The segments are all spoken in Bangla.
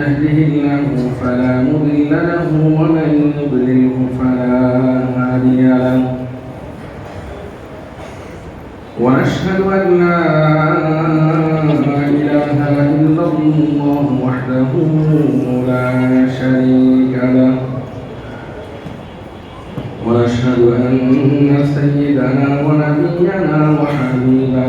يهده الله فلا مضل له ومن يضلله فلا هادي له. ونشهد أن لا إله إلا الله وحده لا شريك له. ونشهد أن سيدنا ونبينا وحبيبنا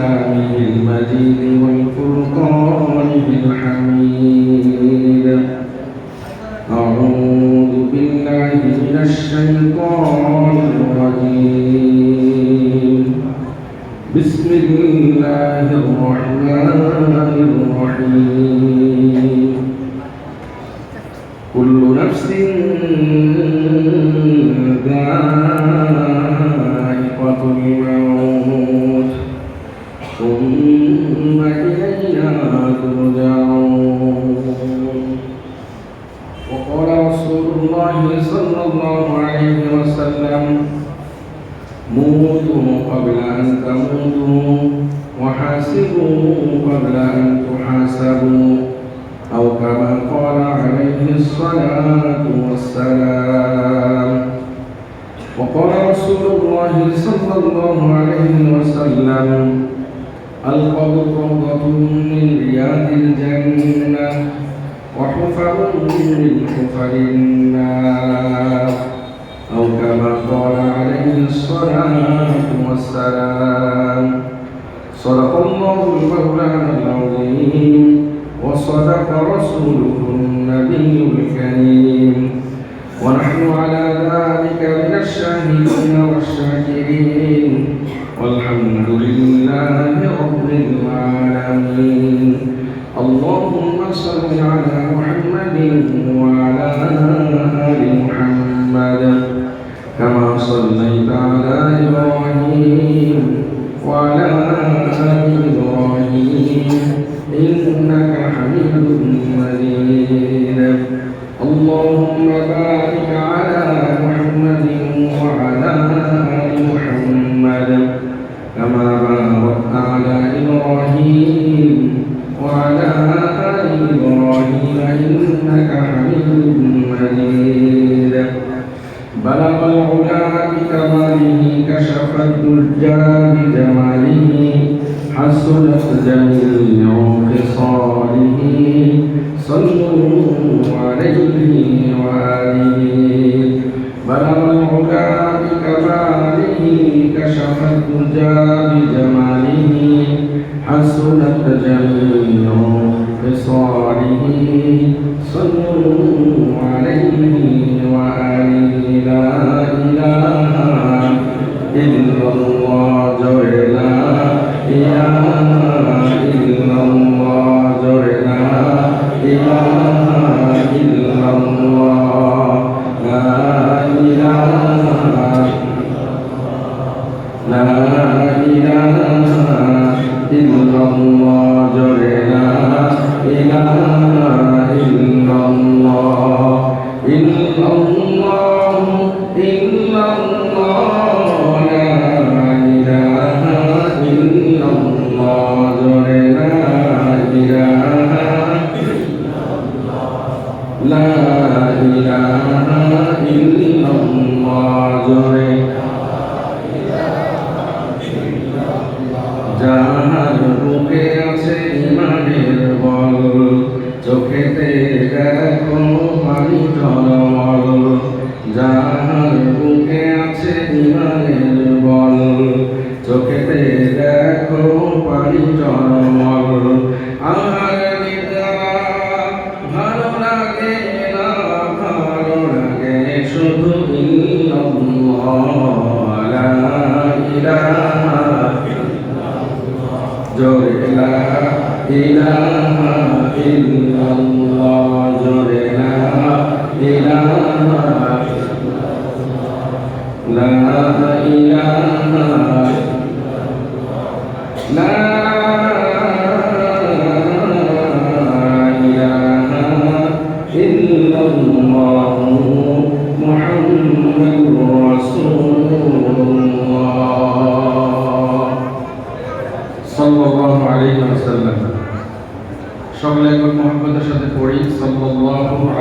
كلامه المجيد والفرقانه الحميد أعوذ بالله من الشيطان الرجيم. بسم الله الرحمن الرحيم. كل نفس ذائقة الموت. ثم إلينا ترجعون وقال رسول الله صلى الله عليه وسلم موتوا قبل أن تموتوا وحاسبوا قبل أن من حفر النار أو كما قال عليه الصلاة والسلام. صدق الله المولانا العظيم وصدق رسوله النبي الكريم. ونحن على ذلك من الشاهدين حسنت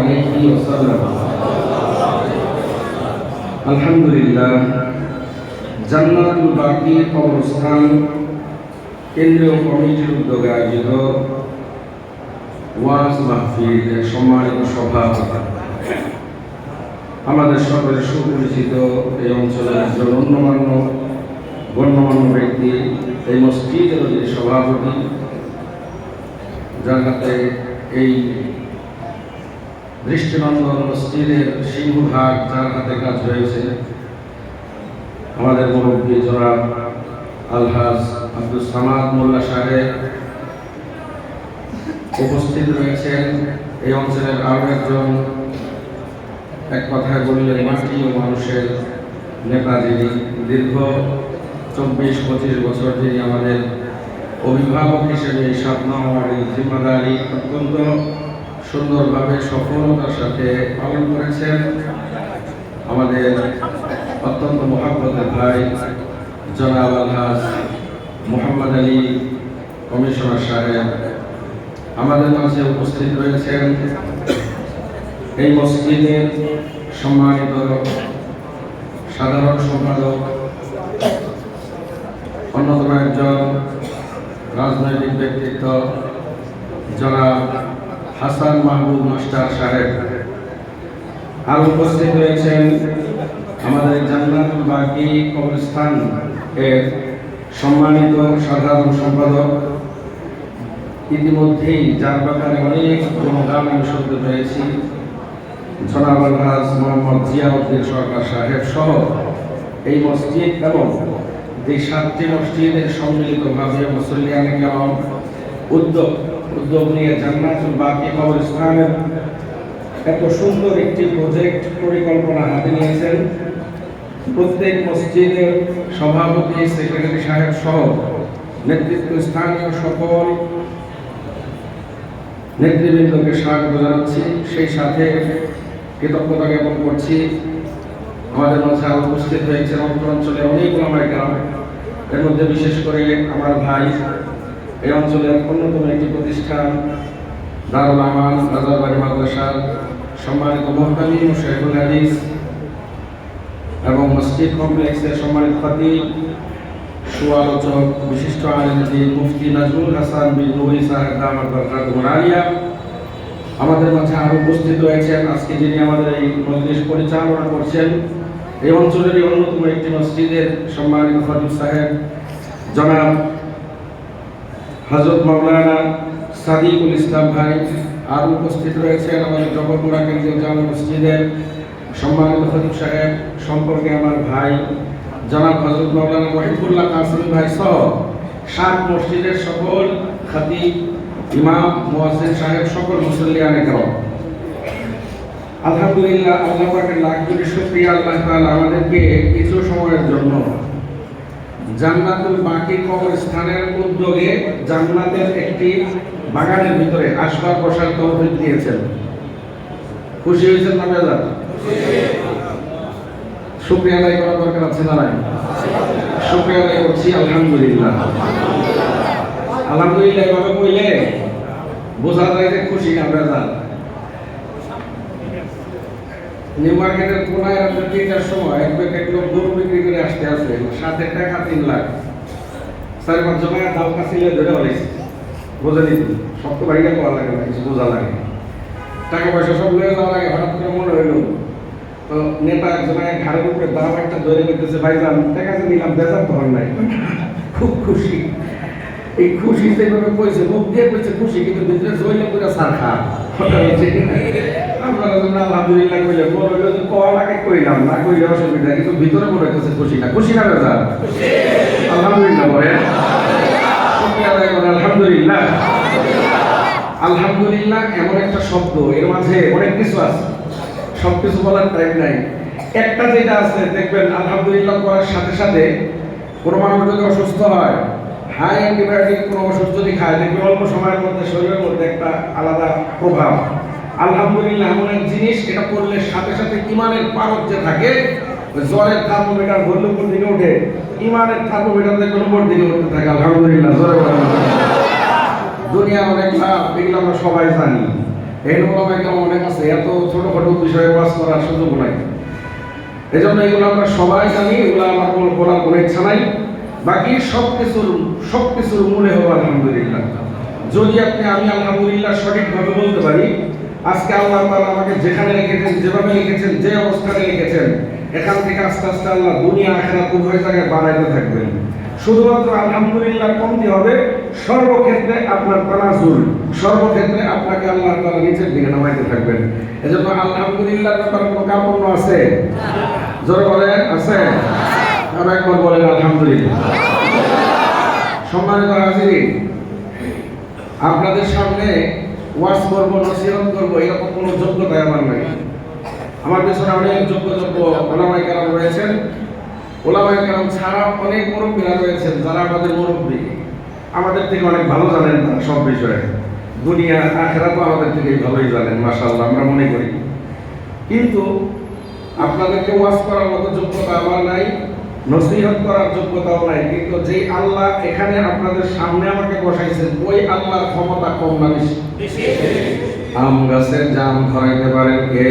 আলাইহি ওয়াসাল্লাম আলহামদুলিল্লাহ, জান্নাতুল বাকি কবরস্থান কেন্দ্রীয় কমিটির উদ্যোগে আয়োজিত ওয়াজ মাহফিল সম্মানিত সভাপতি। আমাদের সকলের সুপরিচিত এই অঞ্চলের একজন অন্যমান্য গণ্যমান্য ব্যক্তি, এই মসজিদের সভাপতি, যার এই দৃষ্টিনন্দন মসজিদের সিংহভাগ যার হাতে কাজ হয়েছে আমাদের মুরব্বী জনাব আলহাজ আব্দুল সামাদ মোল্লা সাহেব উপস্থিত রয়েছেন। এই অঞ্চলের আরও একজন এক কথায় বললে মাটি ও মানুষের নেতা যিনি দীর্ঘ চব্বিশ, পঁচিশ বছর যিনি আমাদের অভিভাবক হিসেবে সাত নম্বর এই জিম্মাদারি অত্যন্ত সুন্দরভাবে সফলতার সাথে পালন করেছেন আমাদের অত্যন্ত মহাব্বতের ভাই জনাব আলহাজ মোহাম্মদ আলী কমিশনার সাহেব আমাদের মাঝে উপস্থিত রয়েছেন। এই মসজিদের সম্মানিত সাধারণ সম্পাদক, অন্যতম একজন রাজনৈতিক ব্যক্তিত্ব, জনাব হাসান মাহবুব মাস্টার সাহেব। আর উপস্থিত রয়েছেন আমাদের জান্নাতুল বাকি কবরস্থান এর সম্মানিত সাধারণ সম্পাদক। ইতিমধ্যেই যার ব্যাপারে অনেক গুণগান আমি শুনতে পেরেছি জনাব আলহাজ মোহাম্মদ জিয়াউদ্দিন সরকার সাহেব সহ এই মসজিদ এবং এই সাতটি মসজিদের সম্মিলিতভাবে মুসল্লিয়ানে উদ্যোগ উদ্যোগ নিয়ে জান্নাতুল বাকি কবরস্থানের এত সুন্দর একটি প্রজেক্ট পরিকল্পনা হাতে নিয়েছেন। প্রত্যেক মসজিদের সভাপতি সেক্রেটারি সাহেব সহ নেতৃত্ব স্থানীয় সকল নেতৃবৃন্দকে স্বাগত জানাচ্ছি। সেই সাথে কৃতজ্ঞতা জ্ঞাপন করছি। আমাদের মাঝে উপস্থিত হয়েছে অন্তর অঞ্চলে অনেক ওলামাই গ্রাম। এর মধ্যে বিশেষ করে আমার ভাই এই অঞ্চলের অন্যতম একটি প্রতিষ্ঠান দারুল আমান রাজারবাড়ি মাদ্রাসার সম্মানিত মোহতামি ও শেখুল হাদিস এবং মসজিদ কমপ্লেক্সের সম্মানিত খতিব, সুআলোচক, বিশিষ্ট আইনজীবী মুফতি নাজমুল হাসান বিন নুরি সাহেব দামাত বরকাতুহুল আলিয়া আমাদের মাঝে আরও উপস্থিত রয়েছেন আজকে যিনি আমাদের এই মজলিস পরিচালনা করছেন। এই অঞ্চলেরই অন্যতম একটি মসজিদের সম্মানিত খতিব সাহেব, জনাব হজরত মাওলানা সাদিকুল ইসলাম ভাই আর উপস্থিত রয়েছেন আমাদের জবরপুরা কেন্দ্রীয় জামা মসজিদের সম্মানিত খতিব সাহেব সম্পর্কে আমার ভাই জনাব হজরত মাওলানা ওয়াহিদুল্লাহ কাসিম ভাই সহ সাত মসজিদের সকল খাতিব ইমাম, মুয়াজ্জিন সাহেব, সকল মুসল্লি আনেকরাম আলহামদুলিল্লাহ, আল্লাহ পাকের লাখ কোটি আল্লাহ আমাদেরকে কিছু সময়ের জন্য জান্নাতুল বাকি কবরস্থানের উদ্যোগে জান্নাতের একটি বাগানের ভিতরে আসবার বসার তৌফিক দিয়েছেন। খুশি হয়েছেন না বেজার? শুক্রিয়া আদায় করার দরকার আছে না নাই? শুক্রিয়া আদায় করছি, আলহামদুলিল্লাহ। আলহামদুলিল্লাহ এভাবে কইলে বোঝা যায় যে খুশি না বেজার। নিউ মার্কেটের কোনায় আপনার তিনটার সময় এক ব্যাগ লোক গরু বিক্রি করে আসতে আসে, সাথে টাকা তিন লাখ। চার পাঁচ জমা দাও কাছিলে ধরে হলেছে বোঝা দিত সব তো বাড়িটা করা লাগে না, কিছু বোঝা লাগে। টাকা পয়সা সব লয়ে যাওয়া লাগে, হঠাৎ করে মনে হইল, তো নেতা একজনের ঘাড়ের উপরে দাম একটা ধরে করতেছে ভাইজান টাকা যে নিলাম, বেজার তো নাই। খুব খুশি। এই খুশি যেভাবে কইছে, মুখ দিয়ে কইছে খুশি, কিন্তু ভিতরে জইলে করে সার খা। আপনারা তোমরা আলহামদুলিল্লাহ কইলে বড় হইল কয়া লাগে কইলাম, না কইলে অসুবিধা কিন্তু ভিতরে মনে হইতেছে খুশি না খুশি না বেজা? আলহামদুলিল্লাহ বলে আলহামদুলিল্লাহ। আলহামদুলিল্লাহ এমন একটা শব্দ, এর মাঝে অনেক কিছু আছে। সব কিছু বলার টাইম নাই। একটা যেটা আছে, দেখবেন, আলহামদুলিল্লাহ করার সাথে সাথে কোনো মানুষ যদি অসুস্থ হয় হাই অ্যান্টিবায়োটিক কোনো ওষুধ যদি খায়, দেখবেন অল্প সময়ের মধ্যে শরীরের মধ্যে একটা আলাদা প্রভাব আলহামদুলিল্লাহ, এমন এক জিনিস, এটা করলে সাথে সাথে ইমানের পারদ যে থাকে জ্বরের থার্মোমিটার ধরলে উপর দিকে ওঠে। ইমানের থার্মোমিটার দেখবেন উপর দিকে উঠতে থাকে, আলহামদুলিল্লাহ, জোরে বলেন। দুনিয়া অনেক লাভ এগুলো আমরা সবাই জানি। এই ওলামাইকে অনেক আছে, এত ছোটখাটো বিষয়ে ওয়াজ করার সুযোগ নাই। এই জন্য এগুলো আমরা সবাই জানি, এগুলো আমার কোনো বলার কোনো ইচ্ছা নাই। বাকি সব কিছুর সব কিছুর মূলে হব আলহামদুলিল্লাহ। যদি আপনি আমি আলহামদুলিল্লাহ সঠিকভাবে বলতে পারি আজকে আল্লাহ তাআলা আমাকে যেখানে রেখেছেন, যেভাবে লিখেছেন যে অবস্থানে লিখেছেন এখান থেকে আস্তে আস্তে আল্লাহ দুনিয়া আখেরাত উভয় জায়গায় বাড়াইতে থাকবেন। শুধুমাত্র আলহামদুলিল্লাহ কমতি হবে, সর্বক্ষেত্রে আপনার তানাজুল সর্বক্ষেত্রে আপনাকে আল্লাহ তাআলা নিচের দিকে নামাইতে থাকবেন। এজন্য আলহামদুলিল্লাহ ব্যাপারে কোনো কাপড় আছে? জোরে বলেন, আছে? আর একবার বলেন, আলহামদুলিল্লাহ। সম্মানিত হাজিরিন, আপনাদের সামনে ওয়াজ করব, নসিহত করব এরকম কোনো যোগ্যতা আমার নাই। আমার পেছনে অনেক যোগ্য যোগ্য ওলামাই কালাম রয়েছেন। ওলামাই কালাম ছাড়া অনেক মুরব্বীরা রয়েছেন যারা আমাদের মুরব্বী। আমাদের থেকে অনেক ভালো জানেন তারা সব বিষয়ে। দুনিয়া আখেরা তো আমাদের থেকে ভালোই জানেন, মাশাআল্লাহ, আমরা মনে করি। কিন্তু আপনাদেরকে ওয়াশ করার মতো যোগ্যতা আমার নাই। নসিহত করার যোগ্যতাও নাই। কিন্তু যে আল্লাহ এখানে আপনাদের সামনে আমাকে বসাইছেন, ওই আল্লাহর ক্ষমতা কম না বেশি। আম গাছের জাম ধরাইতে পারেন কে?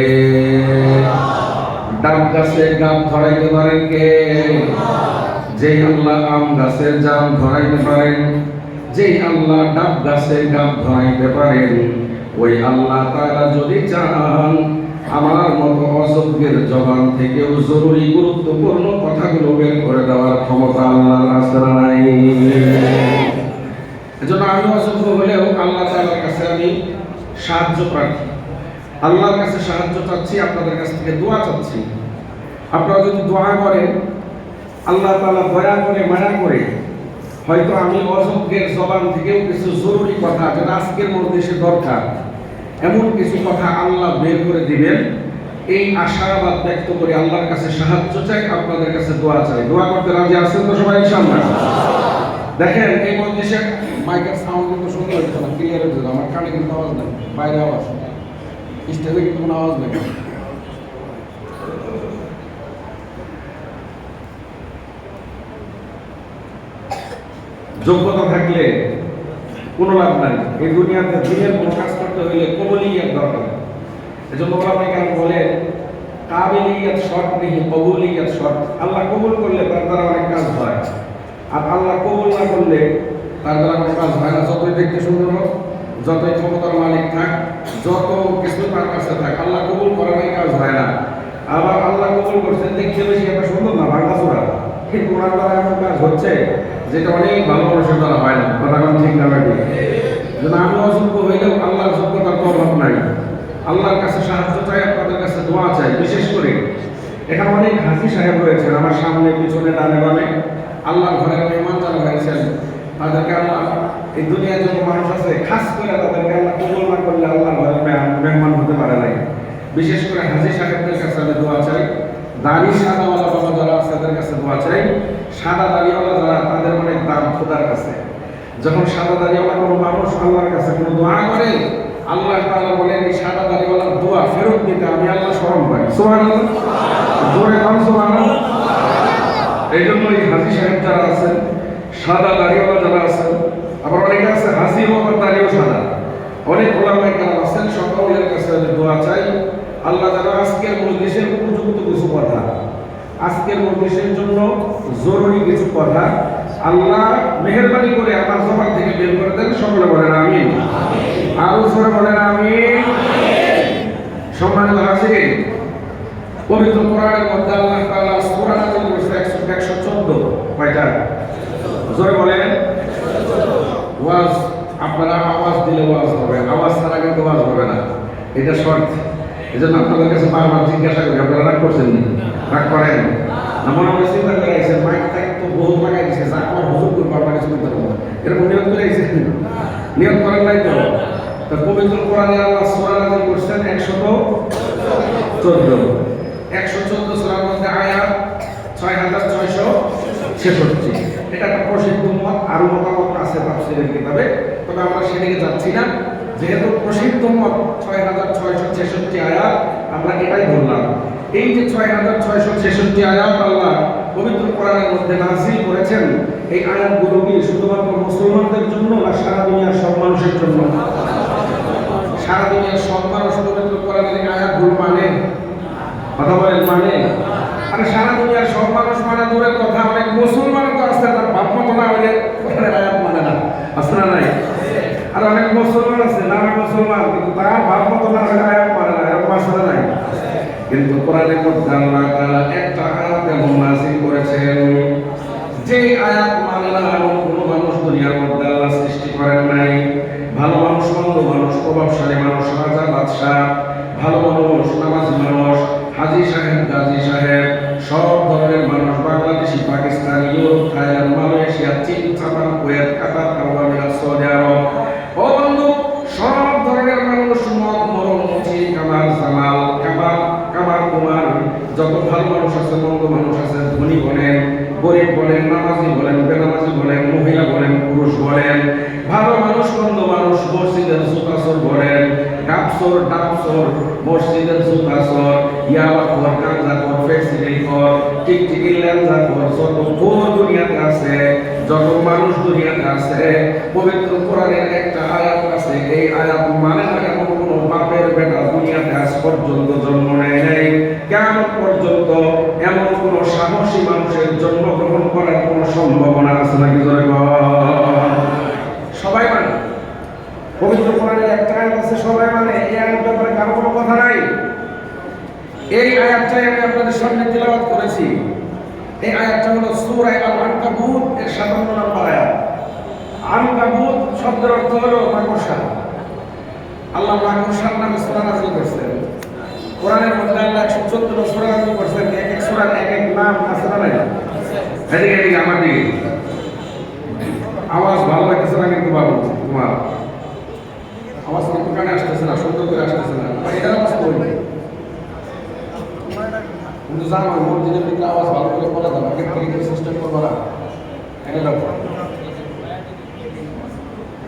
ডাব গাছের গাম ধরাইতে পারেন কে? যে আল্লাহ আম গাছের জাম ধরাইতে পারেন যে আল্লাহ ডাব গাছের গাম ধরাইতে পারেন, ওই আল্লাহ তারা যদি চান আমার মতো অযোগ্যের জবান থেকেও জরুরি গুরুত্বপূর্ণ কথাগুলো বের করে দেওয়ার ক্ষমতা আল্লাহর না নাই। এজন্য আমি অযোগ্য হলেও আল্লাহ তাআলার কাছে আমি সাহায্য প্রার্থী। আল্লাহর কাছে সাহায্য চাচ্ছি, আপনাদের কাছ থেকে দোয়া চাচ্ছি। আপনারা যদি দোয়া করেন, আল্লাহ তাআলা দয়া করে, মায়া করে, হয়তো আমি অযোগ্যের জবান থেকেও কিছু জরুরি কথা যেটা আজকের মধ্যে সে দরকার। এমন কিছু কথা আল্লাহ বের করে দিবেন। এই আশাবাদ ব্যক্ত করে আল্লাহর কাছে সাহায্য চাই, আপনাদের কাছে দোয়া চাই। দোয়া করতে রাজি আছেন তো সবাই, ইনশাআল্লাহ? দেখেন, এই মধ্যে মাইকের সাউন্ড কিন্তু সুন্দর হচ্ছে না ক্লিয়ার হচ্ছে না, আমার কানে কিন্তু আওয়াজ নেই, বাইরে আওয়াজ। স্টেজে কিন্তু কোনো আওয়াজ নেই। যোগ্যতা থাকলে কোনো লাভ নাই। এই দুনিয়াতে দিনের কোনো কাজ করতে হইলে কবলিয়াত দরকার। এজন্য ওলামাই কেন বলে কাবিলিয়াত শর্ট নেই, কবুলিয়াত শর্ট আল্লাহ কবুল করলে তার দ্বারা অনেক কাজ হয়। আর আল্লাহ কবুল না করলে তার দ্বারা কোনো কাজ হয় না। যতই দেখতে সুন্দর হোক, যতই ক্ষমতার মালিক থাক, যত কিছু তার কাছে থাক, আল্লাহ কবুল করা নাই কাজ হয় না। আবার আল্লাহ কবুল করছেন, দেখতে বেশি একটা সুন্দর না, ভাঙা চোরা কিন্তু ওনার দ্বারা এমন কাজ হচ্ছে, যেটা অনেক ভালো মানুষের দ্বারা হয় না কথা ঠিক না ব্যাপারে। যেন আমি অযোগ্য হইলেও আল্লাহর যোগ্যতার তো অভাব নাই। আল্লাহর কাছে সাহায্য চাই, আপনাদের কাছে দোয়া চাই, বিশেষ করে। এখানে অনেক হাসি সাহেব রয়েছেন, আমার সামনে, পিছনে, ডানে, বামে। আল্লাহর ঘরের মেহমান যারা হয়েছেন। তাদেরকে আল্লাহ এই দুনিয়ায় যত মানুষ আছে, খাস করে তাদেরকে আল্লাহ কবুল না করলে আল্লাহর ঘরের মেহমান হতে পারে নাই। বিশেষ করে হাজি সাহেবদের কাছে আমি দোয়া চাই। দাড়ি সাদাওয়ালা বাবা যারা আছে, তাদের কাছে দোয়া চাই। সাদা দাড়িওয়ালা যারা, তাদের অনেক দাম খোদার কাছে। যখন সাদা দাড়িওয়ালা কোনো মানুষ আল্লাহর কাছে কোনো দোয়া করে, আল্লাহ তাআলা বলেন, এই সাদা দাড়িওয়ালার দোয়া ফেরত দিতে আমি আল্লাহ স্মরণ পাই। সুবহানাল্লাহ। জোরে নাম সুবহানাল্লাহ। এই জন্য এই হাজি সাহেব যারা আছেন, সাদা দাড়িওয়ালা যারা আছেন, আবার অনেকে আছে হাসিও আবার দাড়িও সাদা। অনেক ওলামাই কালাম আছেন, সকলের কাছে দোয়া চাই। আল্লাহ যেন আজকের মজলিসের উপযুক্ত কিছু কথা আজকের মজলিসের জন্য জরুরি কিছু কথা আল্লাহ মেহরবানি করে আমার জবান থেকে বের করে দেন সকলে বলেন আমি আরও সরে বলেন আমি সম্মানিত আছে পবিত্র কোরআনের মধ্যে আল্লাহ তাআলা সূরা নাযিল করেছে 114 কয়টা? জোরে বলেন। ওয়াজ আপনারা আওয়াজ দিলে ওয়াজ হবে আওয়াজ ছাড়া কিন্তু ওয়াজ হবে না। এটা শর্ট এই জন্য আপনাদের কাছে বারবার জিজ্ঞাসা করি, আপনারা রাগ করছেন রাগ করেন না। মনে মনে চিন্তা করে আইসে মাইক টাইক তো বহু লাগাই দিছে যা আমার হুজুর করব আপনার কিছু করতে পারব না। এরকম নিয়ত করে আইসে নিয়ত করেন নাই তো তা যেহেতু প্রসিদ্ধ মত ছয় হাজার ছয়শো ছেষট্টি আয়াত আমরা এটাই ধরলাম এই যে ছয় হাজার ছয়শো ছেষট্টি আয়াত আল্লাহ পবিত্র কোরআনের মধ্যে নাজিল করেছেন, এই আয়াতগুলো কি শুধুমাত্র মুসলমানদের জন্য না সারা দুনিয়ার সব মানুষের জন্য? সারা দুনিয়ার সব মানুষ পবিত্র কোরআনের আয়াতগুলো মানে? কথা বলেন মানে? আরে সারা দুনিয়ার সব মানুষ মানে দূরের কথা অনেক মুসলমান তো আসছে তার বাপ মতো না হলে কোরআনের আয়াত মানে না। আসছে না নাই? আর অনেক মুসলমান আছে নামে মুসলমান, কিন্তু তার বাপ মতো না হলে আয়াত মানে না, এরকম আসছে নাই? কিন্তু কোরআনের মধ্যে আল্লাহ তাআলা একটা আয়াত এমন নাযিল করেছেন, যে আয়াত মানে না এমন কোনো মানুষ দুনিয়ার মধ্যে আল্লাহ সৃষ্টি করেন নাই। ভালো মানুষ, মন্দ মানুষ, প্রভাবশালী মানুষ, রাজা, বাদশাহ, ভালো মানুষ, নামাজি মানুষ, হাজি সাহেব, গাজী সাহেব, সব ধরনের মানুষ, Bangladeshi, Pakistan, Europe, Thailand Malaysia চীন জাপান কুয়েত কাতার আরবামিরা সৌদি আরব ও বন্ধু সব ধরনের মানুষ মদ মরম মুচি কামাল জামাল কামাল কামাল কুমার যত ভালো মানুষ আছে মন্দ মানুষ আছে ধনী বলেন গরিব বলেন নামাজি বলেন বেনামাজি বলেন মহিলা বলেন পুরুষ বলেন ভালো মানুষ মন্দ মানুষ মসজিদের জুতাসর বলেন ডাবসর ডাবসর মসজিদের জুতাসর ইয়াবা কর কাঞ্জা কর ফেক্সিডেল কর টিকটিকি ল্যাংজা কর যত ভোর দুনিয়াতে আছে যত মানুষ দুনিয়াতে আছে। পবিত্র কোরআনের একটা আয়াত আছে। এই আয়াত মানে বেটা দুনিয়াতে আজ পর্যন্ত জন্ম নেয় নাই। পর্যন্ত এমন সাহসী মানুষের করার সম্ভাবনা আছে নাকি সবাই মানে? পবিত্র কোরআনের একটা আয়াত আছে, সবাই মানে? এই আয়াত ব্যাপারে কারও কোনো কথা নাই? এই আয়াতটাই আমি আপনাদের সামনে করেছি। এই আয়াতটা হলো সূরা আল আনকাবুত এর 57 নম্বর আয়াত। আনকাবুত শব্দের অর্থ হলো মাকড়সা আল্লাহ মাকড়সার নামে সূরা নাযিল করেছেন। কোরআনের মধ্যে আল্লাহ 114 সূরা নাযিল করেছেন এক এক সূরার এক এক নাম আছে না নাই? এদিকে এদিকে, আমার দিকে। আওয়াজ ভালো লাগতেছে না কিন্তু বাবু তোমার? আওয়াজ কিন্তু কানে আসতেছে না, সুন্দর করে আসতেছে না? এটা আওয়াজ করবে কিন্তু জানো, মসজিদের ভিতরে আওয়াজ ভালো করে বলা যাবে থেকে সিস্টেম করব না। এটা দাও কানে আসে মসজিদে থেকে তো আওয়াজ করব উপরে আওয়াজ আছে শুনতেছে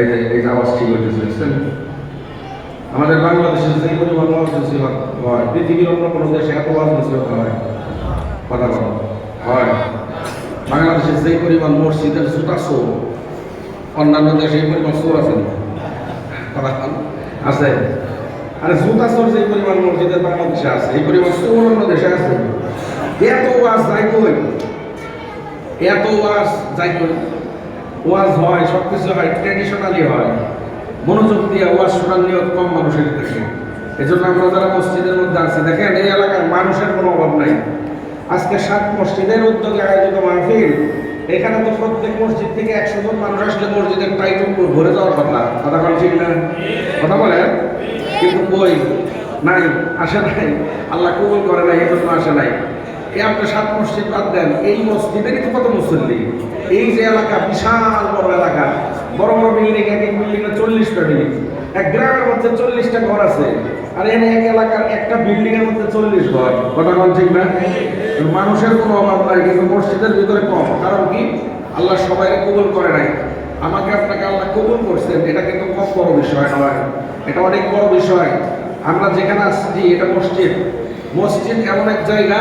এই যে এই আওয়াজ ঠিক হইতেছে, বুঝছেন? আমাদের বাংলাদেশে যে পরিমাণ ওয়াজ নসিহত হয় পৃথিবীর অন্য কোনো দেশে এত ওয়াজ নসিহত হয় কথা বলো। হয়। বাংলাদেশে যে পরিমাণ মসজিদের জুতা অন্যান্য দেশে এই পরিমাণ সোর আছে? কথা আছে। আরে জুতা সোর যে পরিমাণ মসজিদের বাংলাদেশে আছে, এই পরিমাণ সোর অন্য দেশে আছে। এত ওয়াজ যাই কই এত ওয়াজ যাই কই ওয়াজ হয় সব কিছু হয় ট্র্যাডিশনালি হয়। মনোযোগ দিয়ে ওয়াজ শোনার নিয়ত কম মানুষের থাকে এই জন্য আমরা যারা মসজিদের মধ্যে আছি, দেখেন এই এলাকার মানুষের কোনো অভাব নাই। আজকে সাত মসজিদের উদ্যোগে আয়োজিত মাহফিল। এখানে তো প্রত্যেক মসজিদ থেকে একশো জন মানুষ আসলে মসজিদের টাইটল ভরে যাওয়ার কথা। কথা বলেন ঠিক না? কথা বলেন? কিন্তু কই? নাই, আসে নাই। আল্লাহ কবুল করে নাই এই জন্য আসে নাই। এই আপনি সাত মসজিদ বাদ দেন। এই মসজিদেরই তো কত মুসল্লি? এই যে এলাকা, বিশাল বড় এলাকা। বড় বড় বিল্ডিং এক এক বিল্ডিং এ চল্লিশটা বিল্ডিং এক গ্রামের মধ্যে চল্লিশটা ঘর আছে। আর এনে এক এলাকার একটা বিল্ডিং এর মধ্যে চল্লিশ ঘর। কথা বল ঠিক না? মানুষের কোনো অভাব নাই, কিন্তু মসজিদের ভিতরে কম। কারণ কি? আল্লাহ সবাই কবুল করে নাই। আমাকে আপনাকে আল্লাহ কবুল করছেন। এটা কিন্তু কম বড় বিষয় নয়। এটা অনেক বড় বিষয়। আমরা যেখানে আসছি, এটা মসজিদ। মসজিদ এমন এক জায়গা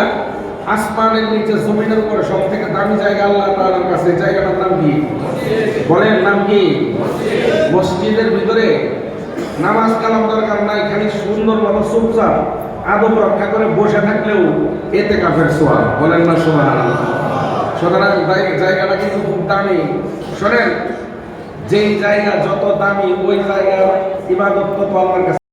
আসমানের নিচে, জমিনের উপরে সব থেকে দামি জায়গা আল্লাহ তাআলার কাছে জায়গাটার নাম কি? বলেন, নাম কি? মসজিদের ভিতরে নামাজ কালাম দরকার নাই, খালি সুন্দর ভাবে চুপচাপ আদব রক্ষা করে বসে থাকলেও এতে কাফের সোয়া বলেন না সোয়া সুতরাং জায়- জায়গাটা কিন্তু খুব দামি। শোনেন, যেই জায়গা যত দামি, ওই জায়গার ইবাদত তত আল্লাহর কাছে